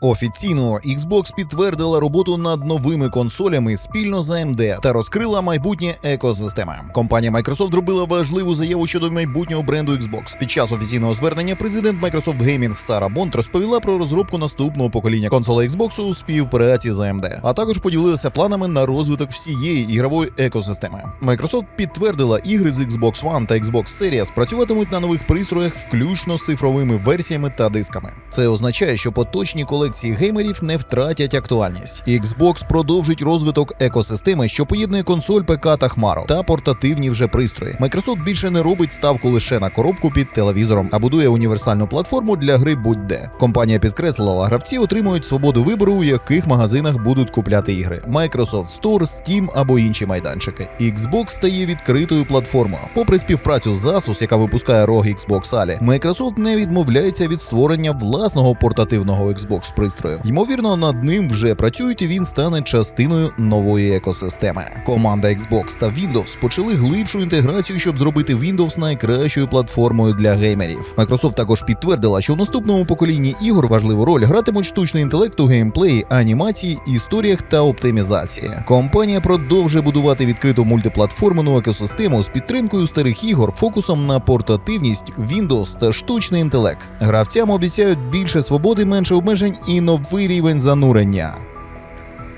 Офіційно Xbox підтвердила роботу над новими консолями спільно з AMD та розкрила майбутнє екосистеми. Компанія Microsoft зробила важливу заяву щодо майбутнього бренду Xbox. Під час офіційного звернення президент Microsoft Gaming Сара Бонд розповіла про розробку наступного покоління консолей Xbox у співпраці з AMD, а також поділилася планами на розвиток всієї ігрової екосистеми. Microsoft підтвердила, ігри з Xbox One та Xbox Series працюватимуть на нових пристроях, включно з цифровими версіями та дисками. Це означає, що поточні колекції геймерів не втратять актуальність. Xbox продовжить розвиток екосистеми, що поєднує консоль ПК та Хмару та портативні вже пристрої. Microsoft більше не робить ставку лише на коробку під телевізором, а будує універсальну платформу для гри будь-де. Компанія підкреслила, гравці отримують свободу вибору, у яких магазинах будуть купляти ігри: Microsoft Store, Steam або інші майданчики. Xbox стає відкритою платформою. Попри співпрацю з Asus, яка випускає рог Xbox Ali, Microsoft не відмовляється від створення власного портативного Xbox пристрою. Ймовірно, над ним вже працюють, і він стане частиною нової екосистеми. Команда Xbox та Windows почали глибшу інтеграцію, щоб зробити Windows найкращою платформою для геймерів. Microsoft також підтвердила, що в наступному поколінні ігор важливу роль гратимуть штучний інтелект у геймплеї, анімації, історіях та оптимізації. Компанія продовжує будувати відкриту мультиплатформену екосистему з підтримкою старих ігор, фокусом на портативність, Windows та штучний інтелект. Гравцям обіцяють більше свободи, менше обмежень і новий рівень занурення.